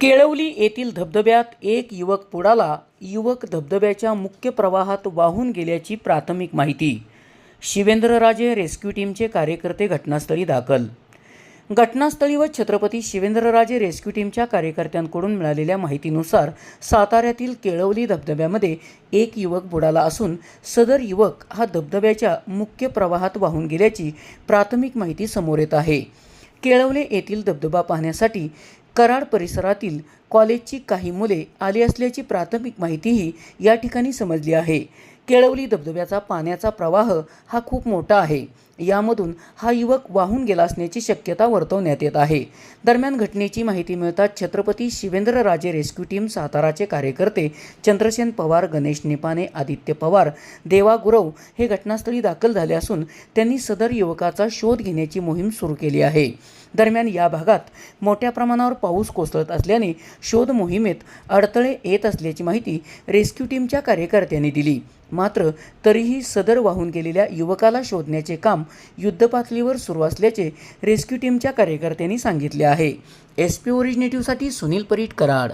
केळवली येथील धबधब्यात एक युवक पुडाला युवक धबधब्याच्या मुख्य प्रवाहात वाहून गेल्याची प्राथमिक माहिती. शिवेंद्रराजे रेस्क्यू टीमचे कार्यकर्ते घटनास्थळी दाखल. घटनास्थळी व छत्रपती शिवेंद्रराजे रेस्क्यू टीमच्या कार्यकर्त्यांकडून मिळालेल्या माहितीनुसार साताऱ्यातील केळवली धबधब्यामध्ये एक युवक बुडाला असून सदर युवक हा धबधब्याच्या मुख्य प्रवाहात वाहून गेल्याची प्राथमिक माहिती समोर येत आहे. केळवले येथील धबधबा पाहण्यासाठी कराड परिसरातील कॉलेजची काही मुले आली असल्याची प्राथमिक माहितीही या ठिकाणी समजली आहे. केळवली धबधब्याचा पाण्याचा प्रवाह हा खूप मोठा आहे. यामधून हा युवक वाहून गेला असण्याची शक्यता वर्तवण्यात येत आहे. दरम्यान घटनेची माहिती मिळताच छत्रपती शिवेंद्रराजे रेस्क्यू टीम साताराचे कार्यकर्ते चंद्रसेन पवार गणेश निपाने आदित्य पवार देवा गुरव हे घटनास्थळी दाखल झाले असून त्यांनी सदर युवकाचा शोध घेण्याची मोहीम सुरू केली आहे. दरम्यान या भागात मोठ्या प्रमाणावर पाऊस कोसळत असल्याने शोध मोहिमेत अडथळे येत असल्याची माहिती रेस्क्यू टीमच्या कार्यकर्त्यांनी दिली. मात्र तरीही सदर वाहून गेलेल्या युवकाला शोधण्याचे काम युद्धपातळीवर सुरू असल्याचे रेस्क्यू टीमच्या कार्यकर्त्यांनी सांगितले आहे. एस पी ओरिजिनेटिव्हसाठी सुनील परीट कराड.